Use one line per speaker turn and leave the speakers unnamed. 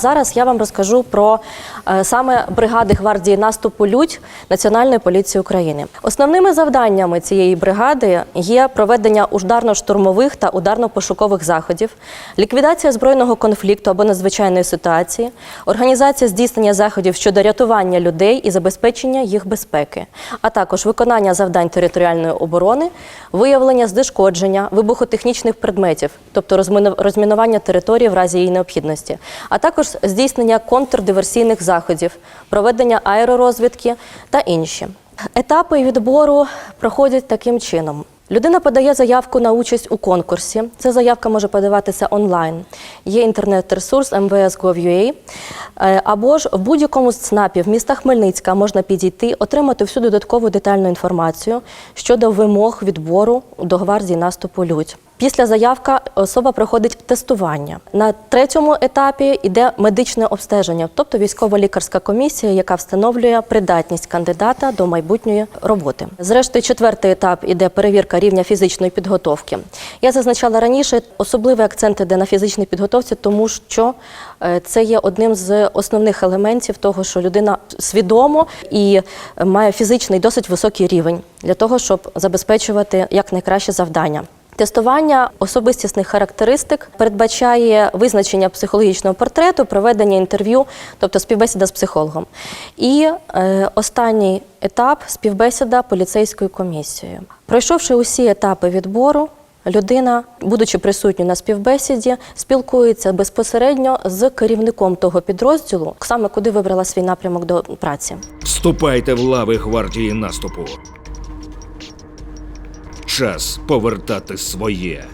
Зараз я вам розкажу про е, саме бригади гвардії наступу Людь Національної поліції України. Основними завданнями цієї бригади є проведення ударно-штурмових та ударно-пошукових заходів, ліквідація збройного конфлікту або надзвичайної ситуації, організація здійснення заходів щодо рятування людей і забезпечення їх безпеки, а також виконання завдань територіальної оборони, виявлення знешкодження вибухотехнічних предметів, тобто розмінування території в разі її необхідності, а також здійснення контрдиверсійних заходів, проведення аеророзвідки та інші. Етапи відбору проходять таким чином. Людина подає заявку на участь у конкурсі. Ця заявка може подаватися онлайн. Є інтернет-ресурс MVS.gov.ua. Е, Або ж в будь-якому з ЦНАПів міста Хмельницька можна підійти, отримати всю додаткову детальну інформацію щодо вимог відбору до гвардії наступу Людь. Після заявка особа проходить тестування. На третьому етапі йде медичне обстеження, тобто військово-лікарська комісія, яка встановлює придатність кандидата до майбутньої роботи. Зрештою, четвертий етап іде перевірка рівня фізичної підготовки. Я зазначала раніше, особливий акцент іде на фізичній підготовці, тому що е, це є одним з основних елементів того, що людина свідомо і має фізичний досить високий рівень для того, щоб забезпечувати якнайкраще завдання. Тестування особистісних характеристик передбачає визначення психологічного портрету, проведення інтерв'ю, тобто співбесіда з психологом. І е, останній етап співбесіда поліцейською комісією. Пройшовши усі етапи відбору, людина, будучи присутньою на співбесіді, спілкується безпосередньо з керівником того підрозділу, саме куди вибрала свій напрямок до праці.
Вступайте в лави гвардії наступу. Час повертати своє.